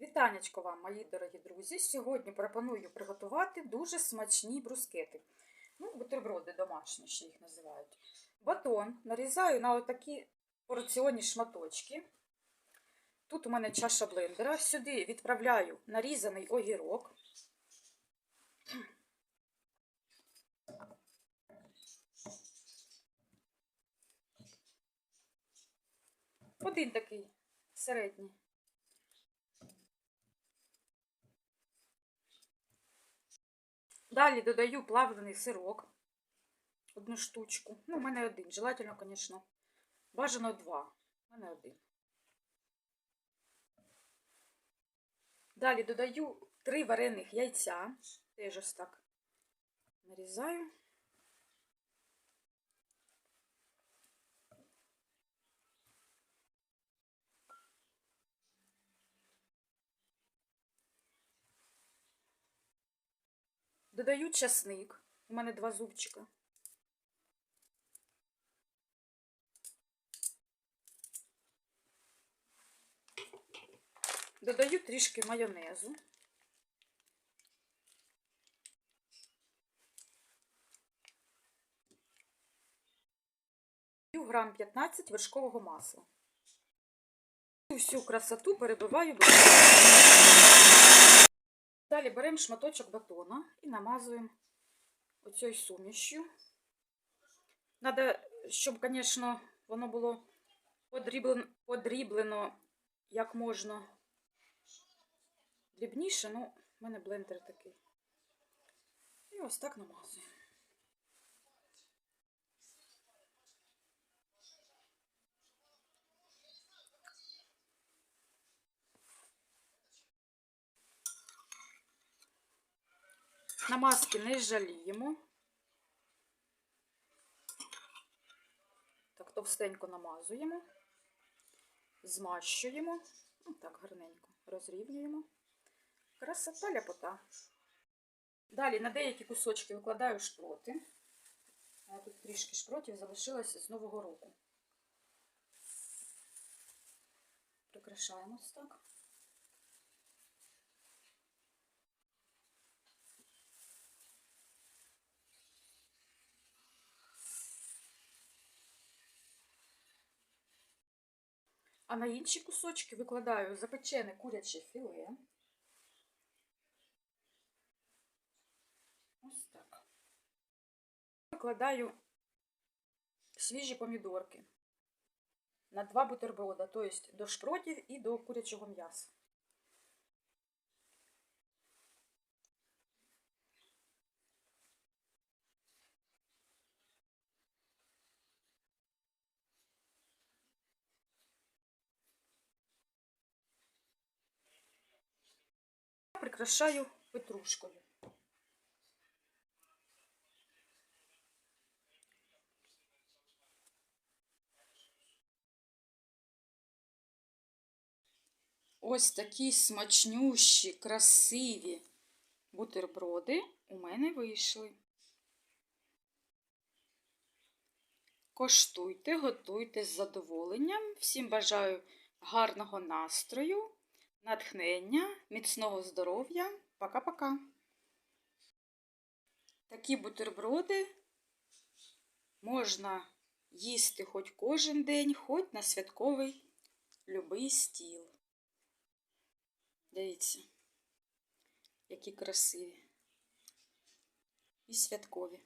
Вітанечко вам, мої дорогі друзі! Сьогодні пропоную приготувати дуже смачні брускети. Ну, бутерброди домашні, ще їх називають. Батон нарізаю на отакі порціонні шматочки. Тут у мене чаша блендера. Сюди відправляю нарізаний огірок. Один такий середній. Далі додаю плавлений сирок. Одну штучку. Ну, у мене один. Желательно, звісно. Бажано два. У мене один. Далі додаю три варених яйця. Теж ось так нарізаю. Додаю часник. У мене два зубчика. Додаю трішки майонезу. Грам 15 вершкового масла. Всю красоту перебиваю до Далі беремо шматочок батона і намазуємо оцією сумішю. Треба, щоб, звісно, воно було подріблено, подріблено як можна дрібніше, ну, в мене блендер такий. І ось так намазуємо. Намазки не жаліємо. Так, товстенько намазуємо, змащуємо, ну, так гарненько розрівнюємо. Красота ляпота. Далі на деякі кусочки викладаю шпроти. А тут трішки шпротів залишилось з Нового року. Прикрашаємо так. А на інші кусочки викладаю запечене куряче філе. Ось так. Викладаю свіжі помідорки на два бутерброда, тобто до шпротів і до курячого м'яса. Прикрашаю петрушкою. Ось такі смачнющі, красиві бутерброди у мене вийшли. Коштуйте, готуйте з задоволенням. Всім бажаю гарного настрою, натхнення, міцного здоров'я. Пока-пока. Такі бутерброди можна їсти хоч кожен день, хоч на святковий любий стіл. Дивіться, які красиві і святкові.